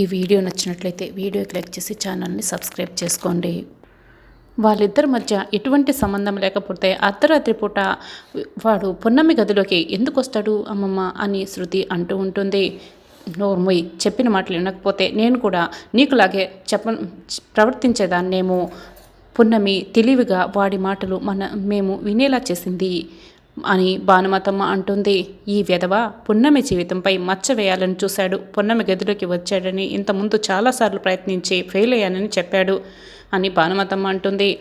ఈ వీడియో నచ్చినట్లయితే వీడియోకి లైక్ చేసి ఛానల్ని సబ్స్క్రైబ్ చేసుకోండి. వాళ్ళిద్దరి మధ్య ఎటువంటి సంబంధం లేకపోతే అర్ధరాత్రి పూట వాడు పున్నమి గదిలోకి ఎందుకు వస్తాడు అమ్మమ్మ అని శృతి అంటూ ఉంటుంది. నోర్మొయ్ చెప్పిన మాటలు వినకపోతే నేను కూడా నీకులాగే చెప్ప ప్రవర్తించేదాన్నేమో. పున్నమి తెలివిగా వాడి మాటలు మన మేము వినేలా చేసింది. అని భానుమతమ్మ అంటుంది. ఈ వెధవ పున్నమి జీవితంపై మచ్చ వేయాలని చూశాడు. పున్నమి గదిలోకి వచ్చాడని ఇంతకుముందు చాలాసార్లు ప్రయత్నించి ఫెయిల్ అయ్యానని చెప్పాడు అని భానుమతమ్మ అంటుంది.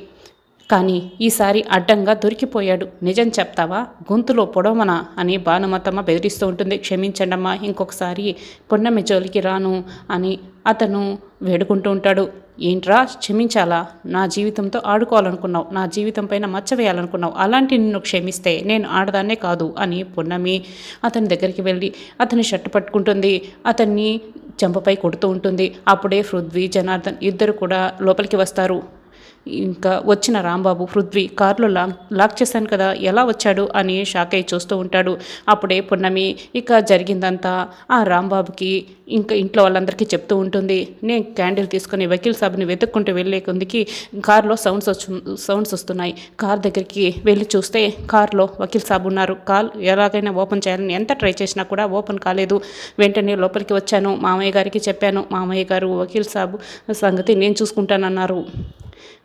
కానీ ఈసారి అడ్డంగా దొరికిపోయాడు. నిజం చెప్తావా? గొంతులో పొడవన అని భానుమతమ్మ బెదిరిస్తూ ఉంటుంది. క్షమించండమ్మా ఇంకొకసారి పున్నమి జోలికి రాను అని అతను వేడుకుంటూ ఉంటాడు. ఏంట్రా క్షమించాలా? నా జీవితంతో ఆడుకోవాలనుకున్నావు. నా జీవితం పైన మచ్చ వేయాలనుకున్నావు. అలాంటి నిన్ను క్షమిస్తే నేను ఆడదాన్నే కాదు అని పున్నమి అతని దగ్గరికి వెళ్ళి అతని షర్టు పట్టుకుంటుంది. అతన్ని చెంపపై కొడుతూ ఉంటుంది. అప్పుడే పృథ్వీ జనార్దన్ ఇద్దరు కూడా లోపలికి వస్తారు. ఇంకా వచ్చిన రాంబాబు పృథ్వీ కారులో లాక్ లాక్ చేశాను కదా ఎలా వచ్చాడు అని షాక్ అయి చూస్తూ ఉంటాడు. అప్పుడే పున్నమి ఇక జరిగిందంతా ఆ రాంబాబుకి ఇంకా ఇంట్లో వాళ్ళందరికీ చెప్తూ ఉంటుంది. నేను క్యాండిల్ తీసుకొని వకీల్ సాబ్ని వెతుక్కుంటూ వెళ్ళే కొందికి కారులో సౌండ్స్ వచ్చు సౌండ్స్ వస్తున్నాయి. కార్ దగ్గరికి వెళ్ళి చూస్తే కారులో వకీల్ సాబ్ ఉన్నారు. కాల్ ఎలాగైనా ఓపెన్ చేయాలని ఎంత ట్రై చేసినా కూడా ఓపెన్ కాలేదు. వెంటనే లోపలికి వచ్చాను. మామయ్య గారికి చెప్పాను. మామయ్య గారు వకీల్ సాబ్ సంగతి నేను చూసుకుంటానన్నారు.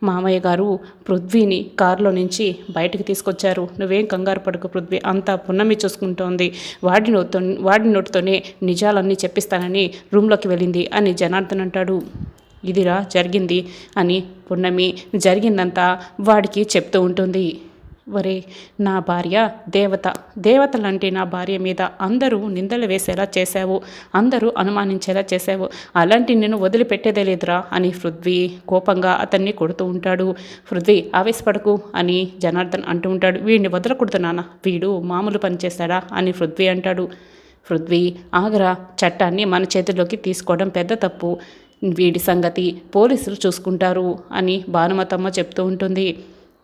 మామయ్య గారు పృథ్వీని కారులో నుంచి బయటకు తీసుకొచ్చారు. నువ్వేం కంగారు పడుకు పృథ్వీ అంతా పున్నమి చూసుకుంటోంది. వాడి నోటితో వాడి నోటితోనే నిజాలన్నీ చెప్పిస్తానని రూమ్లోకి వెళ్ళింది అని జనార్దన్ అంటాడు. ఇదిరా జరిగింది అని పున్నమి జరిగిందంతా వాడికి చెప్తూ ఉంటుంది. వరే నా భార్య దేవత దేవతలంటే నా భార్య మీద అందరూ నిందలు వేసేలా చేశావు అందరూ అనుమానించేలా చేశావు. అలాంటి నేను వదిలిపెట్టేదే లేదురా అని పృథ్వీ కోపంగా అతన్ని కొడుతూ ఉంటాడు. పృథ్వీ ఆవేశపడకు అని జనార్దన్ అంటూ ఉంటాడు. వీడిని వదలకూడదు నాన్న వీడు మామూలు పని చేస్తాడా అని పృథ్వీ అంటాడు. పృథ్వీ ఆగ్రా చట్టాన్ని మన చేతిలోకి తీసుకోవడం పెద్ద తప్పు. వీడి సంగతి పోలీసులు చూసుకుంటారు అని భానుమతమ్మ చెప్తూ ఉంటుంది.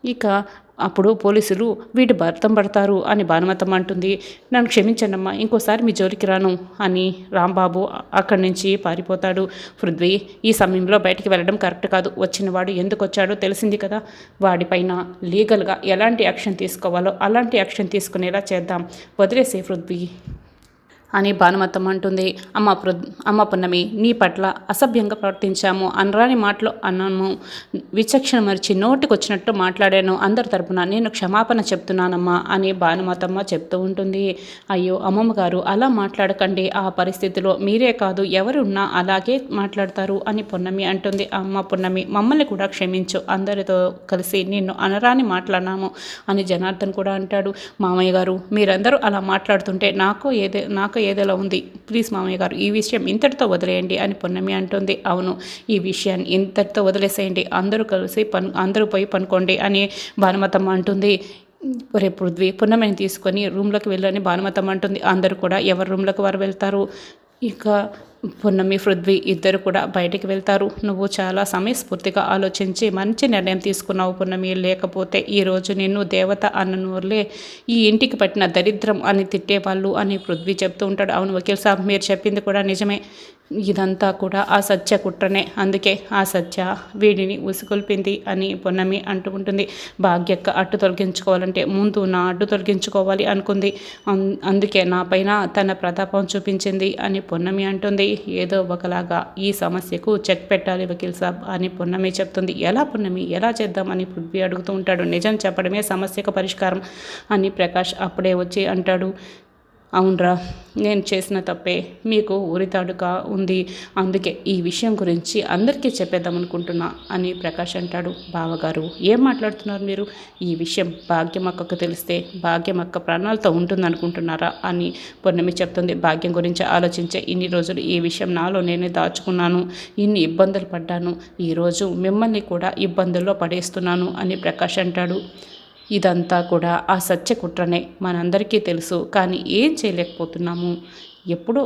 ఇక అప్పుడు పోలీసులు వీటి భర్తం పడతారు అని భానుమతమ్మ అంటుంది. నన్ను క్షమించండమ్మా ఇంకోసారి మీ జోలికి రాను అని రాంబాబు అక్కడి నుంచి పారిపోతాడు. పృథ్వీ ఈ సమయంలో బయటికి వెళ్ళడం కరెక్ట్ కాదు. వచ్చినవాడు ఎందుకు వచ్చాడో తెలిసింది కదా. వాడిపైన లీగల్గా ఎలాంటి యాక్షన్ తీసుకోవాలో అలాంటి యాక్షన్ తీసుకునేలా చేద్దాం. వదిలేసే పృథ్వీ. అని భానుమతం అంటుంది. అమ్మ ప్ర అమ్మ పున్నమి నీ పట్ల అసభ్యంగా ప్రవర్తించాము. అనరాని మాటలు అన్నాము విచక్షణ మరిచి నోటికి వచ్చినట్టు మాట్లాడాను. అందరి తరపున నేను క్షమాపణ చెప్తున్నానమ్మా అని భానుమతమ్మ చెప్తూ ఉంటుంది. అయ్యో అమ్మమ్మ గారు అలా మాట్లాడకండి. ఆ పరిస్థితిలో మీరే కాదు ఎవరున్నా అలాగే మాట్లాడతారు అని పున్నమి అంటుంది. అమ్మ పున్నమి మమ్మల్ని కూడా క్షమించు. అందరితో కలిసి నిన్ను అనరాని మాట్లాడినాము అని జనార్దన్ కూడా అంటాడు. మామయ్య గారు మీరందరూ అలా మాట్లాడుతుంటే నాకు ఏదే నాకు ఏదోలా ఉంది. ప్లీజ్ మామయ్య గారు ఈ విషయం ఇంతటితో వదిలేయండి అని పొన్నమి అంటుంది. అవును ఈ విషయాన్ని ఇంతటితో వదిలేసేయండి. అందరూ కలిసి పను అందరూ పోయి పనుకోండి అని భానుమతమ్మ అంటుంది. రేపు పృథ్వీ పున్నమిని తీసుకొని రూమ్లోకి వెళ్ళని భానుమతమ్మ అంటుంది. అందరూ కూడా ఎవరి రూమ్లోకి వారు వెళ్తారు? ఇక పున్నమి పృథ్వీ ఇద్దరు కూడా బయటికి వెళ్తారు. నువ్వు చాలా సమయస్ఫూర్తిగా ఆలోచించి మంచి నిర్ణయం తీసుకున్నావు పున్నమి. లేకపోతే ఈరోజు నిన్ను దేవత అన్న నోర్లే ఈ ఇంటికి పట్టిన దరిద్రం అని తిట్టేవాళ్ళు అని పృథ్వీ చెప్తూ ఉంటాడు. అవును వకీల్ సాబ్ మీరు చెప్పింది కూడా నిజమే. ఇదంతా కూడా ఆ సత్య కుట్రనే. అందుకే ఆ సత్య వీడిని ఉసుకొల్పింది అని పొన్నమి అంటూ ఉంటుంది. భాగ్యక్క అడ్డు తొలగించుకోవాలంటే ముందు నా అడ్డు తొలగించుకోవాలి అనుకుంది. అం- అందుకే నా పైన తన ప్రతాపం చూపించింది అని పొన్నమి అంటుంది. ఏదో ఒకలాగా ఈ సమస్యకు చెక్ పెట్టాలి వకీల్ సాబ్ అని పొన్నమి చెప్తుంది. ఎలా పొన్నమి? ఎలా చేద్దామని పృథ్వీ అడుగుతూ ఉంటాడు. నిజం చెప్పడమే సమస్యకు పరిష్కారం అని ప్రకాష్ అప్పుడే వచ్చి అంటాడు. అవునరా నేను చేసిన తప్పే. మీకు ఉరితాడుగా ఉంది. అందుకే ఈ విషయం గురించి అందరికీ చెప్పేద్దాం అనుకుంటున్నా అని ప్రకాష్ అంటాడు బావగారు. ఏం మాట్లాడుతున్నారు మీరు? ఈ విషయం భాగ్యమక్కకు తెలిస్తే భాగ్యమక్క ప్రాణాలతో ఉంటుందనుకుంటున్నారా అని పొన్నమి చెప్తుంది. భాగ్యం గురించి ఆలోచించే ఇన్ని రోజులు ఈ విషయం నాలో నేనే దాచుకున్నాను. ఇన్ని ఇబ్బందులు పడ్డాను. ఈరోజు మిమ్మల్ని కూడా ఇబ్బందుల్లో పడేస్తున్నాను అని ప్రకాష్ అంటాడు. ఇదంతా కూడా ఆ సత్య కుట్రనే మనందరికీ తెలుసు కానీ ఏం చేయలేకపోతున్నాము? ఎప్పుడో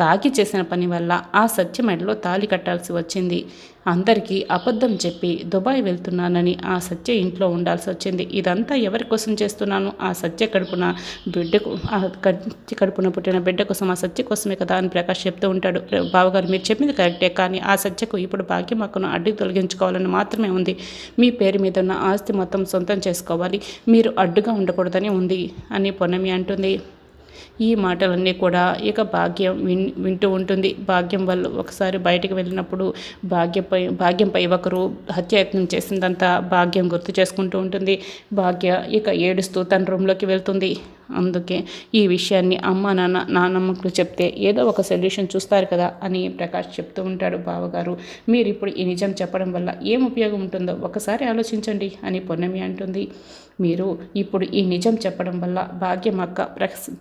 తాగి చేసిన పని వల్ల ఆ సత్య తాలి తాళి కట్టాల్సి వచ్చింది. అందరికీ అబద్ధం చెప్పి దుబాయ్ వెళ్తున్నానని ఆ సత్య ఇంట్లో ఉండాల్సి వచ్చింది. ఇదంతా ఎవరి కోసం చేస్తున్నాను? ఆ సత్య కడుపున బిడ్డకు ఆ కడుపున పుట్టిన బిడ్డ కోసం ఆ సత్య కోసమే కదా అని ప్రకాష్ చెప్తూ ఉంటాడు. బావగారు మీరు చెప్పింది కరెక్టే కానీ ఆ సత్యకు ఇప్పుడు భాగ్యం హక్కును అడ్డు తొలగించుకోవాలని మాత్రమే ఉంది. మీ పేరు మీద ఉన్న ఆస్తి మొత్తం సొంతం చేసుకోవాలి. మీరు అడ్డుగా ఉండకూడదని ఉంది అని పొన్నమి అంటుంది. ఈ మాటలన్నీ కూడా ఇక భాగ్యం విన్ వింటూ ఉంటుంది. భాగ్యం వల్ల ఒకసారి బయటకు వెళ్ళినప్పుడు భాగ్యపై భాగ్యంపై ఒకరు హత్యాయత్నం చేసిందంతా భాగ్యం గుర్తు చేసుకుంటూ ఉంటుంది. భాగ్య ఇక ఏడుస్తూ తన రూమ్లోకి వెళ్తుంది. అందుకే ఈ విషయాన్ని అమ్మ నాన్న నాన్నమ్మకు చెప్తే ఏదో ఒక సొల్యూషన్ చూస్తారు కదా అని ప్రకాష్ చెప్తూ ఉంటాడు బావగారు. మీరు ఇప్పుడు ఈ నిజం చెప్పడం వల్ల ఏం ఉపయోగం ఉంటుందో ఒకసారి ఆలోచించండి అని పొన్నమి అంటుంది. మీరు ఇప్పుడు ఈ నిజం చెప్పడం వల్ల భాగ్యం అక్క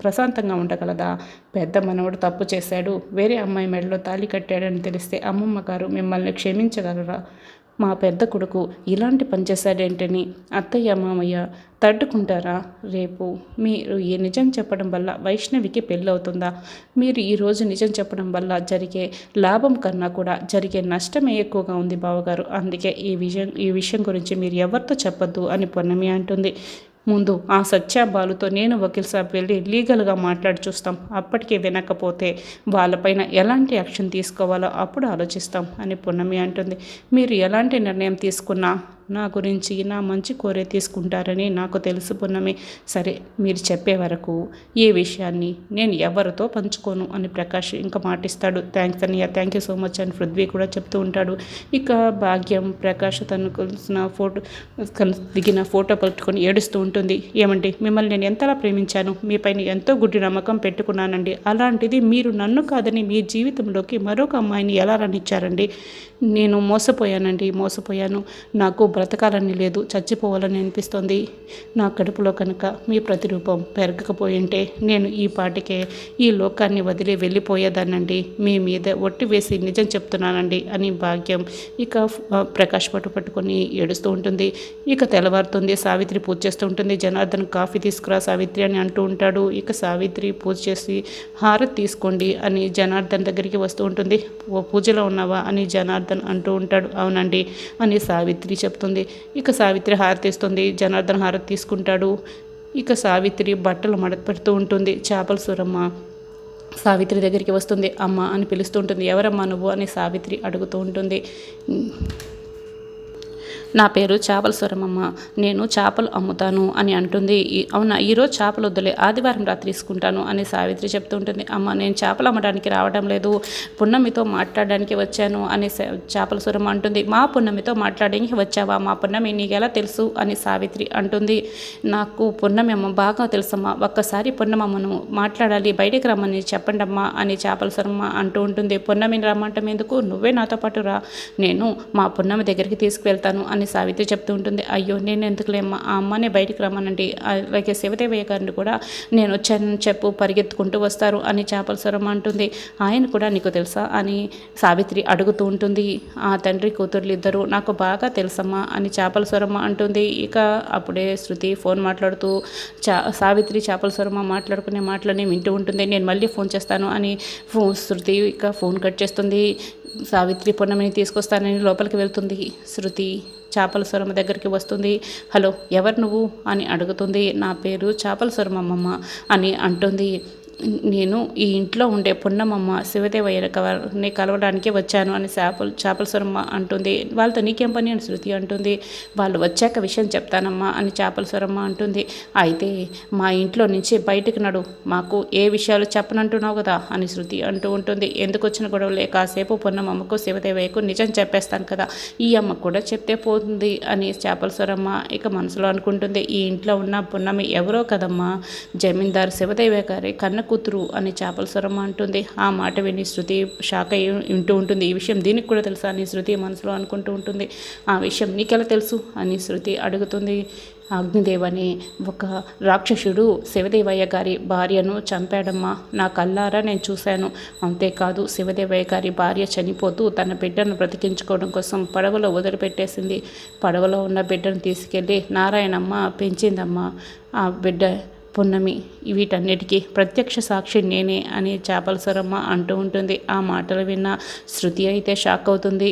ప్రశాంతంగా ఉండగలదా? పెద్ద మనవడు తప్పు చేశాడు వేరే అమ్మాయి మెడలో తాళి కట్టాడని తెలిస్తే అమ్మమ్మ గారు మిమ్మల్ని క్షమించగలరా? మా పెద్ద కొడుకు ఇలాంటి పని చేశాడేంటని అత్తయ్య మామయ్య తట్టుకుంటారా? రేపు మీరు ఈ నిజం చెప్పడం వల్ల వైష్ణవికి పెళ్ళవుతుందా? మీరు ఈరోజు నిజం చెప్పడం వల్ల జరిగే లాభం కన్నా కూడా జరిగే నష్టమే ఎక్కువగా ఉంది బావగారు. అందుకే ఈ విషయం ఈ విషయం గురించి మీరు ఎవరితో చెప్పొద్దు అని పొన్నమి అంటుంది. ముందు ఆ సత్యాబాలుతో నేను వకీల్ సాబ్ వెళ్ళి లీగల్గా మాట్లాడి చూస్తాం. అప్పటికే వినకపోతే వాళ్ళపైన ఎలాంటి యాక్షన్ తీసుకోవాలో అప్పుడు ఆలోచిస్తాం అని పున్నమి అంటుంది. మీరు ఎలాంటి నిర్ణయం తీసుకున్నా నా గురించి నా మంచి కోరే తీసుకుంటారని నాకు తెలుసు పున్నమి. సరే మీరు చెప్పే వరకు ఈ విషయాన్ని నేను ఎవరితో పంచుకోను అని ప్రకాష్ ఇంకా మాటిస్తాడు. థ్యాంక్స్ అన్నయ్య థ్యాంక్ యూ సో మచ్ అని పృథ్వీ కూడా చెప్తూ ఉంటాడు. ఇక భాగ్యం ప్రకాష్ తను కలిసిన ఫోటో దిగిన ఫోటో పట్టుకొని ఏడుస్తూ ఉంటుంది. ఏమండి మిమ్మల్ని నేను ఎంతలా ప్రేమించాను? మీపైన ఎంతో గుడ్డి నమ్మకం పెట్టుకున్నానండి. అలాంటిది మీరు నన్ను కాదని మీ జీవితంలోకి మరొక అమ్మాయిని ఎలా రాణించారండి నేను మోసపోయానండి మోసపోయాను. నాకు బ్రతకాలని లేదు చచ్చిపోవాలని అనిపిస్తుంది. నా కడుపులో కనుక మీ ప్రతిరూపం పెరగకపోయింటే నేను ఈ పాటికే ఈ లోకాన్ని వదిలి వెళ్ళిపోయేదానండి మీ మీద ఒట్టి వేసి నిజం చెప్తున్నానండి అని భాగ్యం ఇక ప్రకాష్ పట్టు పట్టుకొని ఏడుస్తూ ఉంటుంది. ఇక తెల్లవారుతుంది సావిత్రి పూజ చేస్తూ ఉంటుంది. జనార్దన్ కాఫీ తీసుకురా సావిత్రి అని అంటూ ఉంటాడు. ఇక సావిత్రి పూజ చేసి హారతి తీసుకోండి అని జనార్దన్ దగ్గరికి వస్తూ ఉంటుంది. ఓ పూజలో ఉన్నావా? అని జనార్దన్ అంటూ ఉంటాడు. అవునండి అని సావిత్రి చెప్తుంది. వస్తుంది ఇక సావిత్రి హారతిస్తుంది జనార్దన్ హారతి తీసుకుంటాడు. ఇక సావిత్రి బట్టలు మడపెడుతూ ఉంటుంది. చేపల సూరమ్మ సావిత్రి దగ్గరికి వస్తుంది. అమ్మ అని పిలుస్తూ ఉంటుంది. ఎవరమ్మా నువ్వు అని సావిత్రి అడుగుతూ ఉంటుంది. నా పేరు చేపల స్వరమమ్మ నేను చేపలు అమ్ముతాను అని అంటుంది. అవునా ఈరోజు చేపలు వద్దులే ఆదివారం రాత్రి తీసుకుంటాను అని సావిత్రి చెప్తూ ఉంటుంది. అమ్మ నేను చేపలు అమ్మడానికి రావడం లేదు. పున్నమితో మాట్లాడడానికి వచ్చాను అని చేపల స్వరం అంటుంది. మా పున్నమితో మాట్లాడడానికి వచ్చావా? మా పున్నమి నీకు ఎలా తెలుసు అని సావిత్రి అంటుంది. నాకు పున్నమి అమ్మ బాగా తెలుసమ్మా. ఒక్కసారి పున్నమమ్మను మాట్లాడాలి బయటికి రమ్మని చెప్పండమ్మా అని చేపల స్వరమ్మ అంటూ ఉంటుంది. పున్నమిని రమ్మంటే ఎందుకు? నువ్వే నాతో పాటు రా. నేను మా పున్నమి దగ్గరికి తీసుకువెళ్తాను అని అని సావిత్రి చెప్తూ ఉంటుంది. అయ్యో నేను ఎందుకులేమ్మా ఆ అమ్మనే బయటికి రమ్మనండి. అలాగే శివదేవయ్య గారిని కూడా నేను వచ్చానని చెప్పు పరిగెత్తుకుంటూ వస్తారు అని చేపల స్వరం అంటుంది. ఆయన కూడా నీకు తెలుసా? అని సావిత్రి అడుగుతూ ఉంటుంది. ఆ తండ్రి కూతుర్లు ఇద్దరు నాకు బాగా తెలుసమ్మా అని చేపల స్వరమ్మ అంటుంది. ఇక అప్పుడే శృతి ఫోన్ మాట్లాడుతూ చా సావిత్రి చేపల స్వరమ్మ మాట్లాడుకునే మాటలని వింటూ ఉంటుంది. నేను మళ్ళీ ఫోన్ చేస్తాను అని ఫోన్ శృతి ఇక ఫోన్ కట్ చేస్తుంది. సావిత్రి పొన్నమిని తీసుకొస్తానని లోపలికి వెళ్తుంది. శృతి చేపల స్వరమ్మ దగ్గరికి వస్తుంది. హలో ఎవరు నువ్వు? అని అడుగుతుంది. నా పేరు చేపల స్వరమమ్మమ్మ అని అంటుంది. నేను ఈ ఇంట్లో ఉండే పున్నమమ్మ శివదేవయ్యని కలవడానికి వచ్చాను అని చేపలు చేపల స్వరమ్మ అంటుంది. వాళ్ళతో నీకేం పని? అని శృతి అంటుంది. వాళ్ళు వచ్చాక విషయం చెప్తానమ్మా అని చేపల స్వరమ్మ అంటుంది. అయితే మా ఇంట్లో నుంచి బయటకు నడు. మాకు ఏ విషయాలు చెప్పనంటున్నావు కదా అని శృతి అంటూ ఉంటుంది. ఎందుకు వచ్చిన గొడవలే? కాసేపు పున్నమమ్మకు శివదేవయ్యకు నిజం చెప్పేస్తాను కదా. ఈ అమ్మ కూడా చెప్తే పోతుంది అని చేపల స్వరమ్మ ఇక మనసులో అనుకుంటుంది. ఈ ఇంట్లో ఉన్న పున్నమి ఎవరో కదమ్మా? జమీందారు శివదేవయ్య గారి కన్ను కూతురు అని చేపల స్వరమ్మ అంటుంది. ఆ మాట విని శృతి షాక్ వింటూ ఉంటుంది. ఈ విషయం దీనికి కూడా తెలుసా అని శృతి మనసులో అనుకుంటూ ఉంటుంది. ఆ విషయం నీకెలా తెలుసు అని శృతి అడుగుతుంది. అగ్నిదేవని ఒక రాక్షసుడు శివదేవయ్య గారి భార్యను చంపాడమ్మా. నా కల్లారా నేను చూశాను. అంతేకాదు శివదేవయ్య గారి భార్య చనిపోతూ తన బిడ్డను బ్రతికించుకోవడం కోసం పడవలో వదిలిపెట్టేసింది. పడవలో ఉన్న బిడ్డను తీసుకెళ్ళి నారాయణమ్మ పెంచిందమ్మా. ఆ బిడ్డ పున్నమి. వీటన్నిటికీ ప్రత్యక్ష సాక్షి నేనే అని చేపల సరమ్మ అంటూ ఉంటుంది. ఆ మాటలు విన్న శృతి అయితే షాక్ అవుతుంది.